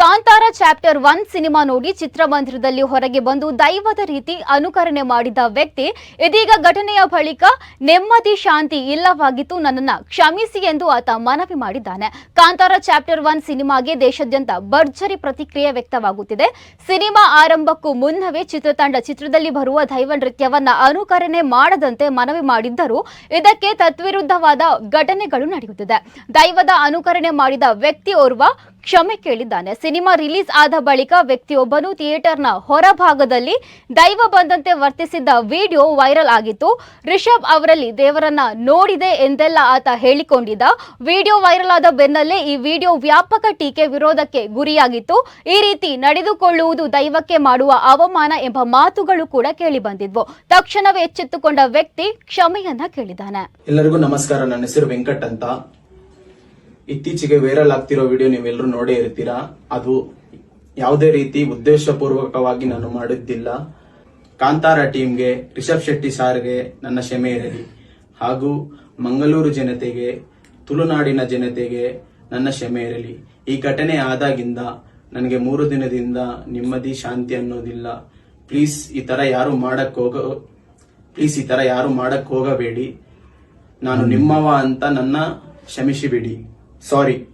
Kantara chapter one cinema ನೋಡಿ ಚಿತ್ರಮಂದಿರದಲ್ಲಿ ಹೊರಗೆ ಬಂದು ದೈವದ ರೀತಿ ಅನುಕರಣೆ ಮಾಡಿದ ವ್ಯಕ್ತಿ, ಇದೀಗ ಘಟನೆಯ ಬಳಿಕ ನೆಮ್ಮದಿ ಶಾಂತಿ ಇಲ್ಲವಾಗಿತ್ತು ನನ್ನನ್ನ ಕ್ಷಮಿಸಿ ಎಂದು ಆತ ಮನವಿ ಮಾಡಿದ್ದಾನೆ. ಕಾಂತಾರ ಚಾಪ್ಟರ್ ಒನ್ ಸಿನಿಮಾಗೆ ದೇಶಾದ್ಯಂತ ಭರ್ಜರಿ ಪ್ರತಿಕ್ರಿಯೆ ವ್ಯಕ್ತವಾಗುತ್ತಿದೆ. ಸಿನಿಮಾ ಆರಂಭಕ್ಕೂ ಮುನ್ನವೇ ಚಿತ್ರತಂಡ ಚಿತ್ರದಲ್ಲಿ ಬರುವ ದೈವ ನೃತ್ಯವನ್ನ ಅನುಕರಣೆ ಮಾಡದಂತೆ ಮನವಿ ಮಾಡಿದ್ದರೂ ಇದಕ್ಕೆ ತತ್ವಿರುದ್ಧವಾದ ಘಟನೆಗಳು ನಡೆಯುತ್ತಿದೆ. ದೈವದ ಅನುಕರಣೆ ಮಾಡಿದ ವ್ಯಕ್ತಿ ಓರ್ವ ಕ್ಷಮೆ ಕೇಳಿದ್ದಾನೆ. ಸಿನಿಮಾ ರಿಲೀಸ್ ಆದ ಬಳಿಕ ವ್ಯಕ್ತಿಯೊಬ್ಬನು ಥಿಯೇಟರ್ನ ಹೊರಭಾಗದಲ್ಲಿ ದೈವ ಬಂದಂತೆ ವರ್ತಿಸಿದ್ದ ವಿಡಿಯೋ ವೈರಲ್ ಆಗಿತ್ತು. ರಿಷಬ್ ಅವರಲ್ಲಿ ದೇವರನ್ನ ನೋಡಿದೆ ಎಂದೆಲ್ಲ ಆತ ಹೇಳಿಕೊಂಡಿದ್ದ. ವಿಡಿಯೋ ವೈರಲ್ ಆದ ಬೆನ್ನಲ್ಲೇ ಈ ವಿಡಿಯೋ ವ್ಯಾಪಕ ಟೀಕೆ ವಿರೋಧಕ್ಕೆ ಗುರಿಯಾಗಿತ್ತು. ಈ ರೀತಿ ನಡೆದುಕೊಳ್ಳುವುದು ದೈವಕ್ಕೆ ಮಾಡುವ ಅವಮಾನ ಎಂಬ ಮಾತುಗಳು ಕೂಡ ಕೇಳಿ ಬಂದಿದ್ವು ತಕ್ಷಣವೇ ಎಚ್ಚೆತ್ತುಕೊಂಡ ವ್ಯಕ್ತಿ ಕ್ಷಮೆಯನ್ನ ಕೇಳಿದ್ದಾನೆ. ಎಲ್ಲರಿಗೂ ನಮಸ್ಕಾರ. ನನ್ನ ಹೆಸರು ವೆಂಕಟ್ ಅಂತ. ಇತ್ತೀಚೆಗೆ ವೈರಲ್ ಆಗ್ತಿರೋ ವಿಡಿಯೋ ನೀವೆಲ್ಲರೂ ನೋಡೇ ಇರ್ತೀರಾ? ಅದು ಯಾವುದೇ ರೀತಿ ಉದ್ದೇಶಪೂರ್ವಕವಾಗಿ ನಾನು ಮಾಡಿದ್ದಿಲ್ಲ. ಕಾಂತಾರ ಟೀಮ್ಗೆ ರಿಷಬ್ ಶೆಟ್ಟಿ ಸಾರ್ಗೆ ನನ್ನ ಕ್ಷಮೆ ಇರಲಿ ಹಾಗೂ ಮಂಗಳೂರು ಜನತೆಗೆ, ತುಳುನಾಡಿನ ಜನತೆಗೆ ನನ್ನ ಕ್ಷಮೆ ಇರಲಿ. ಈ ಘಟನೆ ಆದಾಗಿಂದ ನನಗೆ ಮೂರು ದಿನದಿಂದ ನೆಮ್ಮದಿ, ಶಾಂತಿ ಅನ್ನೋದಿಲ್ಲ. ಪ್ಲೀಸ್ ಈ ತರ ಯಾರು ಮಾಡಕ್ ಹೋಗ, ಪ್ಲೀಸ್ ಈ ತರ ಯಾರು ಮಾಡಕ್ ಹೋಗಬೇಡಿ. ನಾನು ನಿಮ್ಮವ ಅಂತ ನನ್ನ ಕ್ಷಮಿಸಿಬಿಡಿ. Sorry.